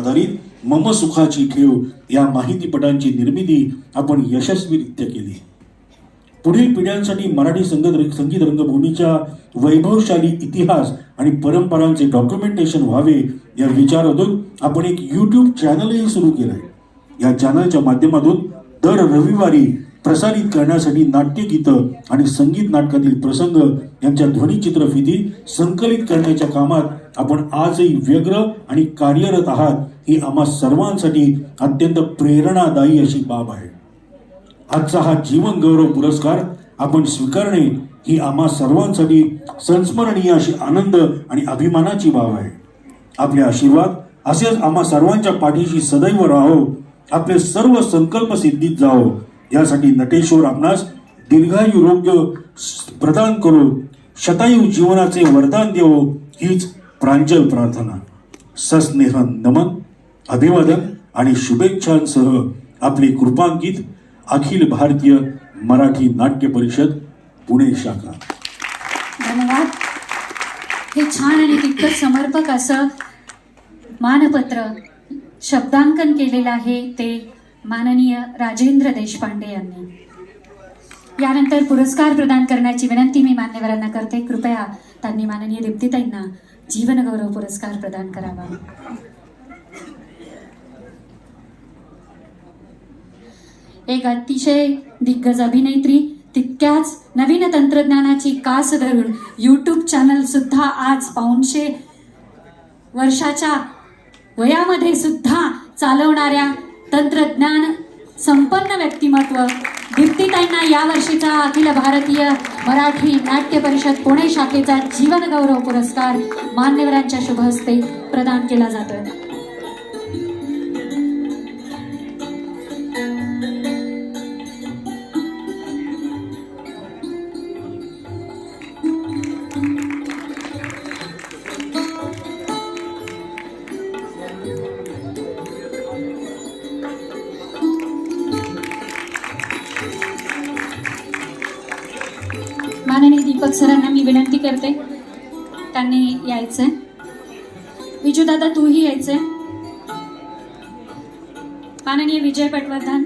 आधारित मम सुखाची खेळ या माहितीपटांची निर्मिती आपण यशस्वीरित्या केली. पुढील पिढ्यांसाठी मराठी संगीत संगीत रंगभूमीच्या वैभवशाली इतिहास आणि परंपरांचे डॉक्युमेंटेशन व्हावे या विचारातून आपण एक यूट्यूब चॅनलही सुरू केलं आहे या चॅनलच्या माध्यमातून दर रविवारी प्रसारित करण्यासाठी नाट्यगीतं आणि संगीत नाटकातील प्रसंग यांच्या ध्वनिचित्रफिती संकलित करण्याच्या कामात आपण आजही व्यग्र आणि कार्यरत आहात ही आम्हा सर्वांसाठी अत्यंत प्रेरणादायी अशी बाब आहे. आजचा हा जीवन गौरव पुरस्कार आपण स्वीकारणे ही आम्हा सर्वांसाठी संस्मरणीय अशी आनंद आणि अभिमानाची बाब आहे. आपले आशीर्वाद असेच आम्हा सर्वांच्या पाठीशी सदैव राहो आपले सर्व संकल्प सिद्धीत जावो. यासाठी नटेश्वर आपणास दीर्घायुरोग्य प्रदान करो. शतायू जीवनाचे वरदान देवो. हीच प्रांजल प्रार्थना. सस्नेह नमन अभिवादन आणि शुभेच्छांसह आपले कृपांकित अखिल भारतीय मराठी नाट्य परिषद पुणे शाखा. धन्यवाद. हे छान आणि तितकंच समर्पक असं मानपत्र शब्दांकन केलेलं आहे ते माननीय राजेंद्र देशपांडे यांनी. यानंतर पुरस्कार प्रदान करण्याची विनंती मी मान्यवरांना करते. कृपया त्यांनी माननीय दीप्तीताईंना जीवनगौरव पुरस्कार प्रदान करावा. एक अतिशय दिग्गज अभिनेत्री तितक्याच नवीन तंत्रज्ञानाची कास धरून यूट्यूब चॅनल सुद्धा आज पाऊनशे वर्षाच्या वयामध्ये सुद्धा चालवणाऱ्या तंत्रज्ञान संपन्न व्यक्तिमत्व दीप्तीताईंना या वर्षीचा अखिल भारतीय मराठी नाट्य परिषद पुणे शाखेचा जीवनगौरव पुरस्कार मान्यवरांच्या शुभ हस्ते प्रदान केला जातोय. दीपक सरांना मी विनंती करते. त्यांनी यायचंय. विजू दादा तूही यायचंय. माननीय विजय पटवर्धन.